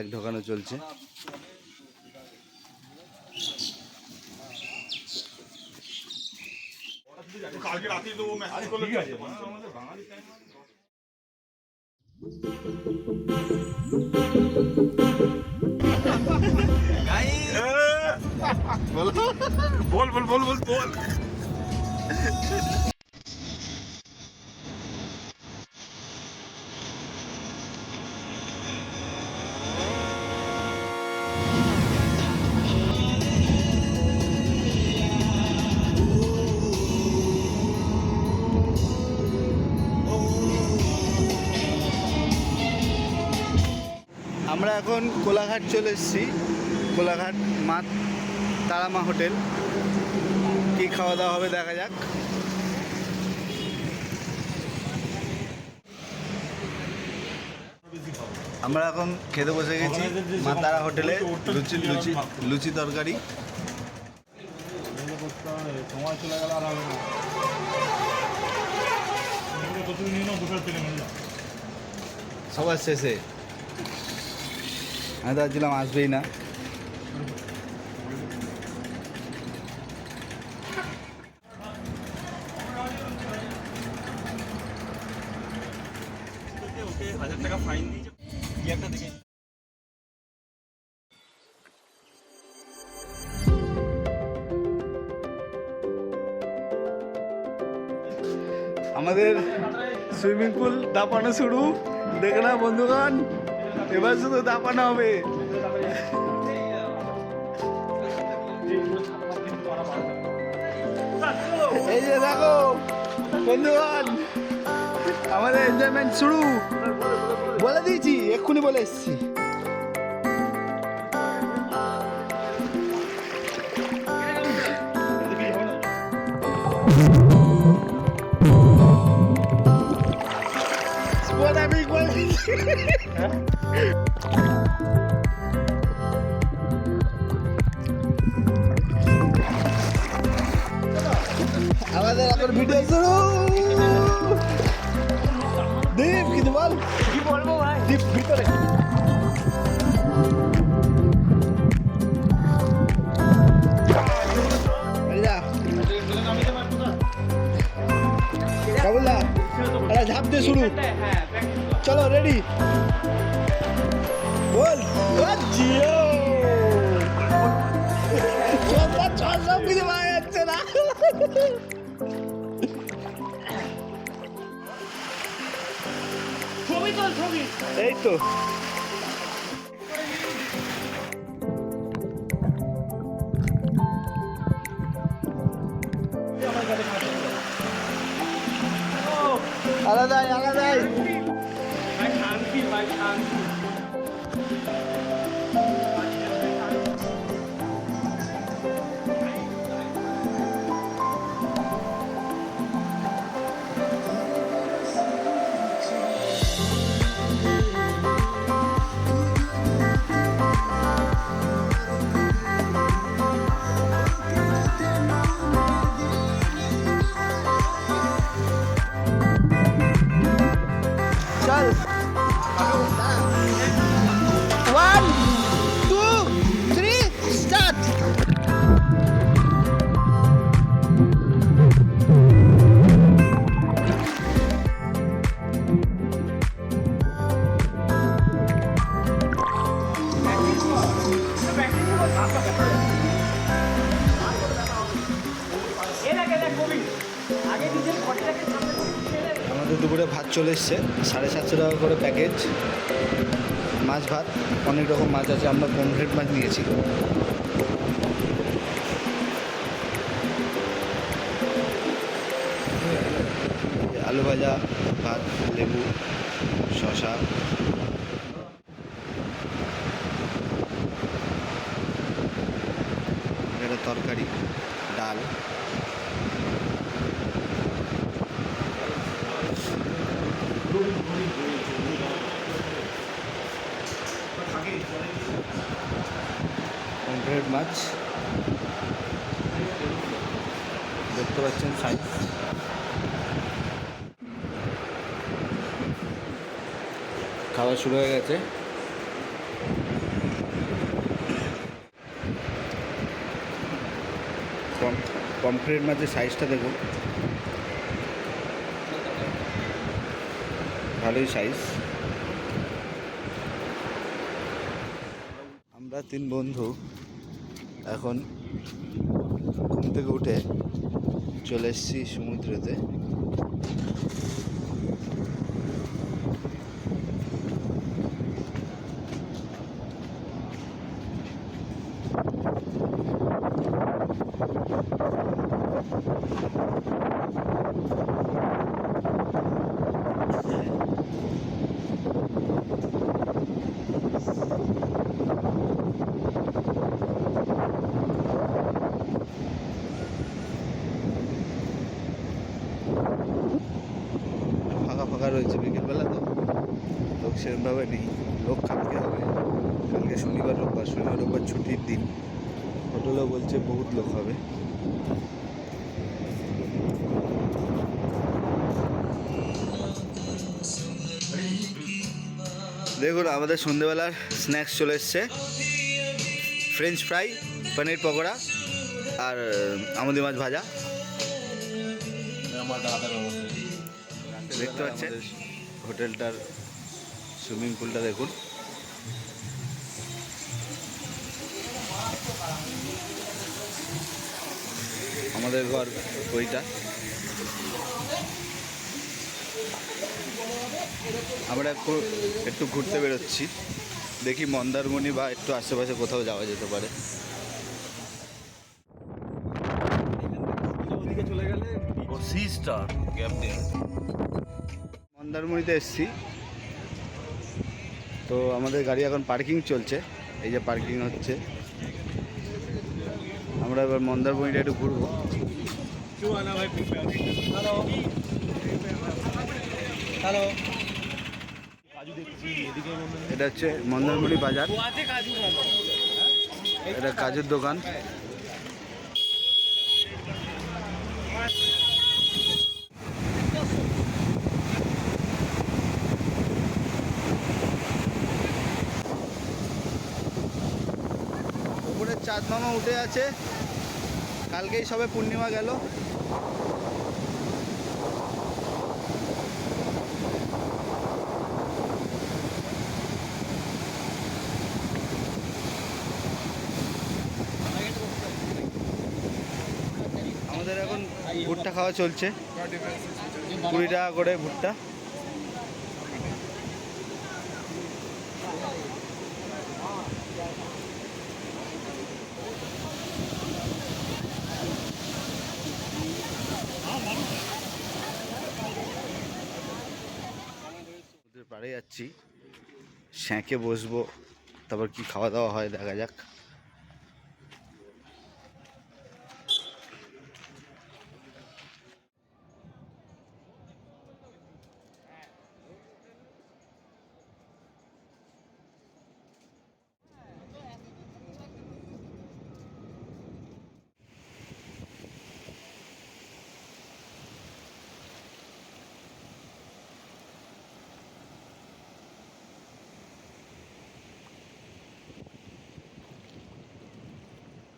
Bag ঢোকানো চলছে। কালকে রাতে তো মেসেজ করলে আমাদের বাঙালি বল বল বল বল বল। এখন কোলাঘাট চলে এসেছি। কোলাঘাট মা তারামা হোটেল। কি খাওয়া দাওয়া হবে দেখা যাক। আমরা এখন খেতে বসে গেছি মা তারা হোটেলে। লুচি লুচি লুচি তরকারি। সবার শেষে। আমি ভাবছিলাম আসবেই না। ফাইন আমাদের সুইমিং পুল দাপানো শুরু। দেখে না বন্ধুগণ। এবার শুধু দাপানো হবে। এই যে দেখো, বন্ধুগণ, আমাদের এনজয়মেন্ট শুরু। বলে দিয়েছি, এক্ষুনি বলে এসছি। What আমাদের এখন ভিডিও শুরু। দীপ কিছু বল? কি বলব ভাই? দীপ ভিতরে। ছবি তোল ছবি এই তো। আলাদাই আলাদাই। শান্তি ভাই শান্তি। দুপুরে ভাত চলে এসছে। সাড়ে সাতশো টাকা করে প্যাকেজ মাছ ভাত, অনেক রকম মাছ আছে, আমরা পমফ্রেট মাছ নিয়েছি। আলু ভাজা, ভাত, লেবু শশা তরকারি, ডাল। কাঠের মাছ দেখতে পাচ্ছেন সাইজ খাওয়া শুরু হয়ে গেছে। পমফ্রেট মাছের সাইজটা দেখুন। ভালোই সাইজ আমরা তিন বন্ধু। এখন ঘুম থেকে উঠে চলে এসেছি সমুদ্রেতে। লোক সেরকমভাবে নেই। লোক কালকে হবে। কালকে শনিবার রোববার শনিবার রোববার ছুটির দিন। হোটেলও বলছে বহুত লোক হবে। দেখুন আমাদের সন্ধেবেলার স্ন্যাক্স চলে এসছে। ফ্রেঞ্চ ফ্রাই পনির পকোড়া আর আমুদি মাছ ভাজা। দেখতে পাচ্ছেন? হোটেলটার সুইমিং পুলটা দেখুন। আমাদের ঘর ওইটা। আমরা একটু ঘুরতে বেরোচ্ছি। দেখি মন্দারমণি বা একটু আশেপাশে কোথাও যাওয়া যেতে পারে। মন্দারমণিতে এসছি। তো আমাদের গাড়ি এখন পার্কিং চলছে। এই যে পার্কিং হচ্ছে। আমরা এবার মন্দারমণিটা একটু ঘুরবো। হ্যালো এটা হচ্ছে মন্দারমণি বাজার। এটা কাজের দোকান। চাঁদ মামা উঠে আছে। কালকেই সবে পূর্ণিমা গেল। আমাদের এখন ভুট্টা খাওয়া চলছে। কুড়ি টাকা করে ভুট্টা। সমুদ্রের স্যাঁকে বসবো তারপর কি খাওয়া দাওয়া হয় দেখা যাক।